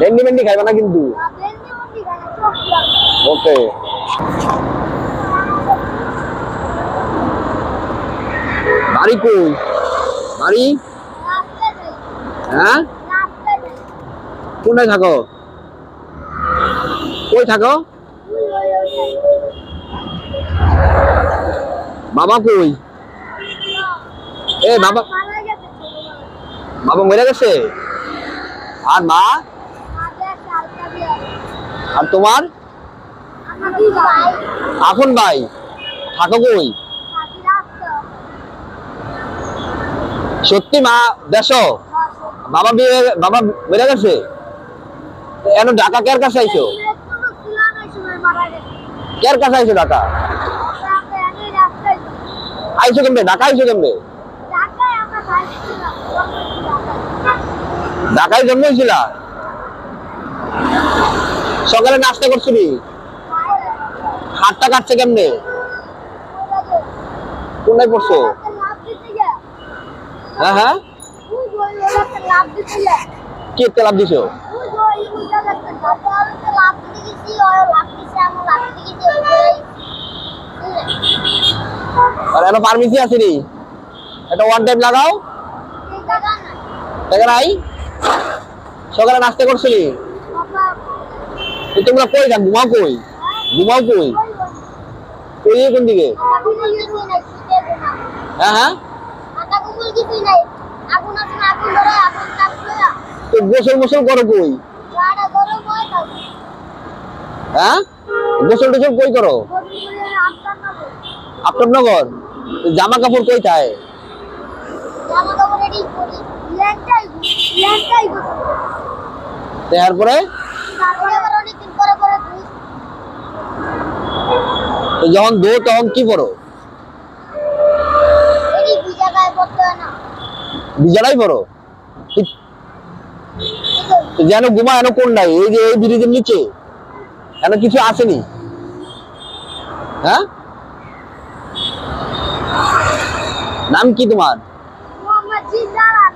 ভেন্ডি ভেন্ডি খাইবে না কিন্তু? ওকে বাড়ি কই? বাড়ি? হ্যাঁ? কোনটায় থাকো? কই থাকো? বাবা কই? এ, বাবা বাবা মরে গেছে? আর মা? আর তোমার? এখন ভাই, থাকো কই? সত্যি মা দেশো বাবা বিয়ে বাবা বেড়ে গেছে? এন ঢাকা কের কাছে আইছো? কের কাছে আইছো ঢাকা? আইছো কেমনে? ঢাকা আইছো কেমনে? ঢাকায় জন্ম হয়েছিল? সকালে নাস্তা করছিলি হাতটা কাটছে কেমনে? কোনটাই পড়ছো? হ্যাঁ হ্যাঁ। কি লাভ দিছো? আর এনো ফার্মেসি আছে নি একটা ওয়ান টাইম লাগাও। টাকা নাই। সকালে নাস্তা করছিলি তোমরা কই থাক ঘুমাও কই? ঘুমাও কই? কই কোন দিকে? হ্যাঁ হ্যাঁ। তো গোসল মোসল করো কই? হয়? গোসল টোসল কই করো? আফতাবনগর? জামা কাপড় কই থাকে তারপরে তো যখন দো তখন কি না। বিজারাই করো যেন ঘুমা এন কোন নাই। এই যে এই ব্রিজের নিচে। এন কিছু আসেনি। হ্যাঁ? নাম কি তোমার? মোহাম্মদ জিদান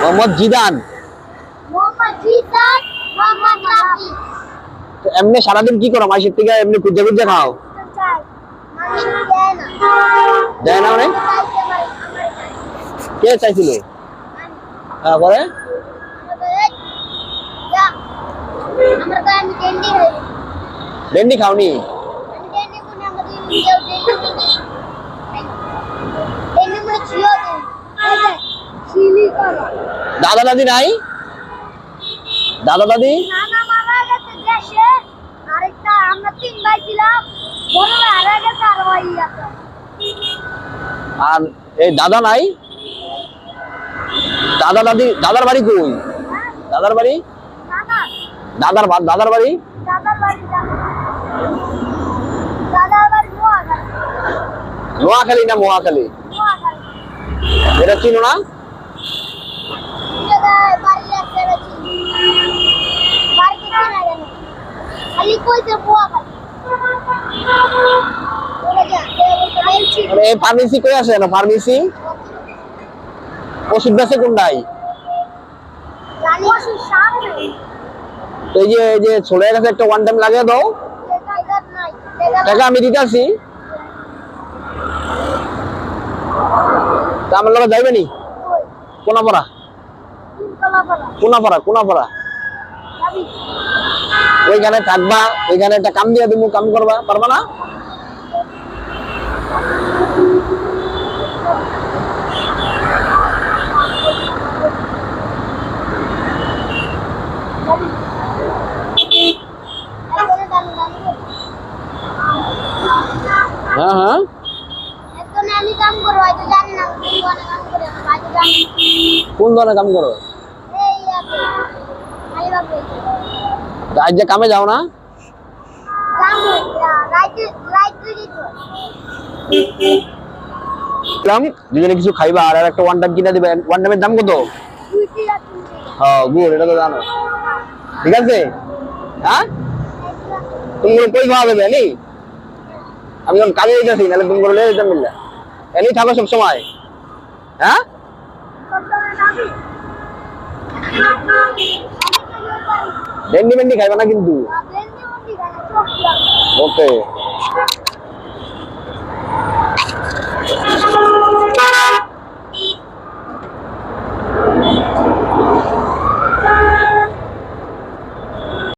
মোহাম্মদ জিদান মোহাম্মদ জিদান মোহাম্মদ লাভি এমনি সারাদিন কি করো? মাসের থেকে এমনি খুঁজে খুঁজে খাও? দেয় না মানে? কে চাইছিল? তারপরে? ভেন্ডি খাওনি? দাদা দাদি নাই? দাদা দাদি? গেছে আরেকটা আমরা তিন ভাই ছিলাম। বড় ভাই হারা গেছে আর ভাই আছে আর এই দাদা নাই? দাদা দাদি দাদার বাড়ি কই? হ্যাঁ? দাদার বাড়ি? দাদার। দাদার বাড়ি? নোয়াখালী। না মোয়াখালী? এটা চিনো না জায়গায় বাড়ি আছে রে চিনি বাড়িতে কি না জানো খালি কইতে নোয়াখালী ওরা যা বলছি মানে ফার্মেসি কই আছে না ফার্মেসি ওষুধ কোনটাই? এই যে এই যে একটা ওয়ান টাইম লাগিয়ে দাও। টাকা আমি দিতে আসি তা আমার লোক যাইবে নি? কোনাপাড়া? কোনাপাড়া কোনাপাড়া। ওইখানে থাকবা, ওইখানে একটা কাম দিয়ে তুমি কাম করবা, পারবা না একজনে দামি দামি হ্যাঁ হ্যাঁ। কোন ধরনের কাম করো আজ কামে যাও না? দুজনে কিছু খাইবা আর একটা ওয়ান টাইম কিনে দিবে ওয়ান টাইমের দাম কত? হ্যাঁ গুড় এটা তো জানো। ঠিক আছে? হ্যাঁ? তুমি কই খাওয়া দেবে নি আমি যখন কাজে যেতেছি নাহলে তুমি করে লেগে যেতাম মিললে এনি থাকো সব সময়। হ্যাঁ? ভেন্ডি ভেন্ডি খাইবা না কিন্তু? ওকে